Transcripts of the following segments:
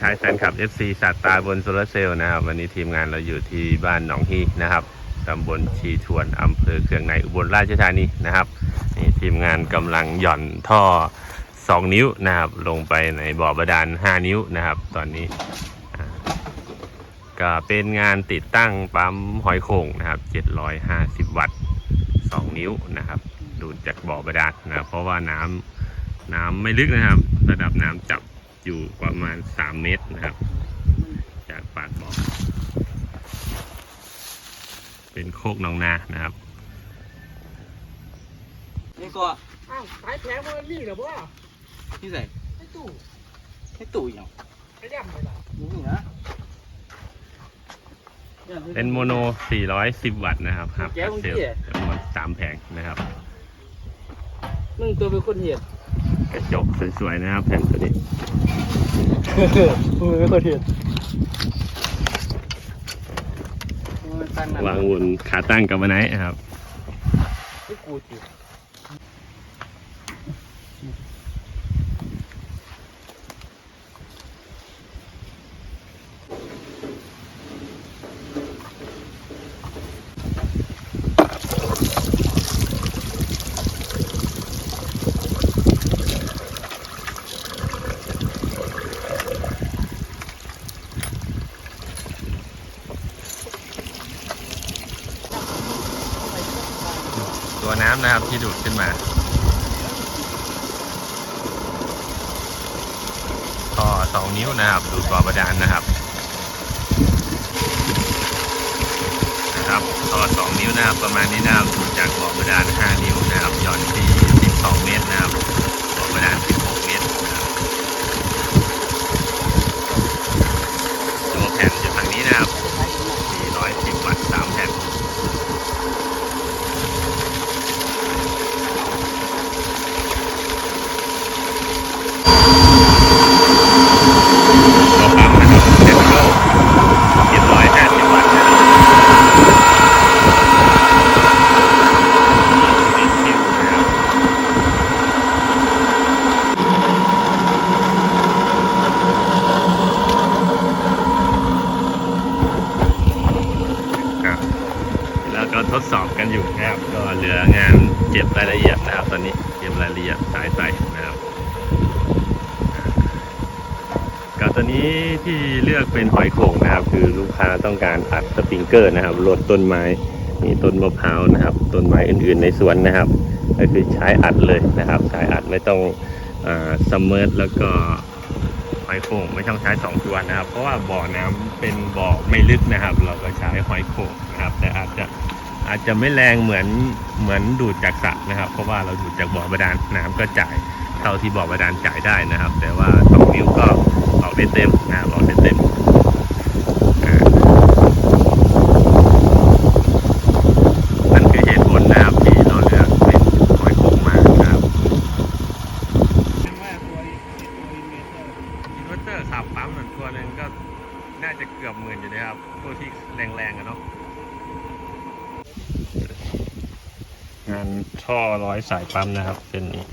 ชายแฟนคลับ FC สัตว์ตาบนโซลาร์เซลล์นะครับ วันนี้ทีมงานเราอยู่ที่บ้านหนองฮีนะครับตำบลชีทวนอำเภอเคืองในอุบลราชธานีนะครับนี่ทีมงานกำลังหย่อนท่อ 2 นิ้วนะครับ ลงไปในบ่อบาดาล 5 นิ้วนะครับ ตอนนี้ก็เป็นงานติดตั้งปั๊มหอยโข่งนะครับ 750 วัตต์ 2 นิ้วนะครับ ดูดจากบ่อบาดาลนะครับเพราะว่าน้ำน้ำไม่ลึกนะครับ ระดับน้ำจับ อยู่ประมาณ 3 เมตรนะครับ จากปากบ่อเป็นโคกหนองนานะครับ นี่ก็อ้าวสายแผลมันนี่เหรอพ่อที่ใส่ไอ้ตู้ให้ตู่อย่างไอ้ย่ำเลยล่ะนี่นะเป็นโมโน 410 วัตต์นะครับครับเซลล์จำนวน3แผงนะครับมึงตัวเป็นคนเหี้ย กระจกสวยๆนะครับแผ่นตัวนี้มึงเป็นคนเหี้ยมันตั้งนั่นวางบนขาตั้งกับวันไหนนะครับ ตัวน้ำนะครับที่ดูดขึ้นมาท่อสองนิ้วนะครับ ดูดบ่อบาดาลนะครับนะครับท่อสองนิ้วนะครับ ประมาณนี้นะครับดูดจากบ่อบาดาลห้านิ้วนะครับหย่อนที่สิบสองเมตรนะครับบ่อบาดาลสิบหกเมตรนะครับตัวแผ่นอยู่ทางนี้นะครับสี่ร้อยสิบวัตต์สามแผ่น ตัวปั๊มนะครับเซนโลเจ็ดร้อยห้าสิบวัตต์นะครับเป็นคิวนะครับครับแล้วก็ ทดสอบกันอยู่นะครับ ก็เหลืองานเก็บรายละเอียดนะครับ ตอนนี้เก็บรายละเอียดสายไฟนะครับกับตัวนี้ที่เลือกเป็นหอยโข่งนะครับ คือลูกค้าต้องการอัดสปริงเกอร์นะครับลดต้นไม้มีต้นมะพร้าวนะครับต้นไม้อื่นๆในสวนนะครับก็คือใช้อัดเลยนะครับ ใช้อัดไม่ต้องซัมเมอร์แล้วก็หอยโข่งไม่ต้องใช้สองตัวนะครับ เพราะว่าบ่อน้ำเป็นบ่อไม่ลึกนะครับ เราก็ใช้หอยโข่งนะครับ แต่อาจจะ อาจจะไม่แรงเหมือนเหมือนดูดจากสระนะครับ เพราะว่าเราดูดจากบ่อบาดาลน้ำก็จ่ายเท่าที่บ่อบาดาลจ่ายได้นะครับ แต่ว่าสองนิ้วก็ออกได้เต็มนะออกได้เต็มนั่นคือเหตุผลนะครับเราเลือเป็นหอยโขงมาครับเป็นว่าตัวนี้ตัวอินเตอร์อินเวอร์เตอร์ขับปั๊มหนึ่งตัวนึงก็น่าจะเกือบหมื่นอยู่นะครับพวกที่แรงๆอะเนาะ งานท่อร้อยสายปั๊มนะครับ เป็นนี้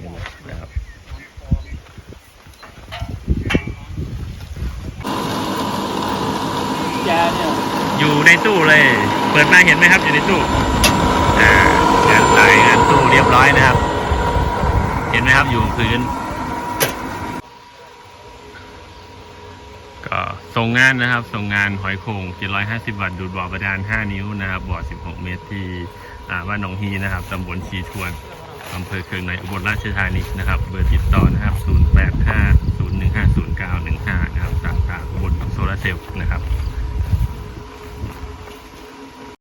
นี่นะครับแกเนี่ยอยู่ในตู้เลย เปิดมาเห็นไหมครับอยู่ในตู้งานสายงานตู้เรียบร้อยนะครับ เห็นไหมครับอยู่พื้น ก็ ส่งงานนะครับ ส่งงานหอยโข่ง750 วัตต์ดูดบ่อประดาน 5 นิ้วนะครับ บ่อ 16 เมตรที่บ้านหนองฮีนะครับตำบลชีชวนอำเภอเคืองในอุบลราชธานีนะครับ เบอร์ติดต่อนะครับ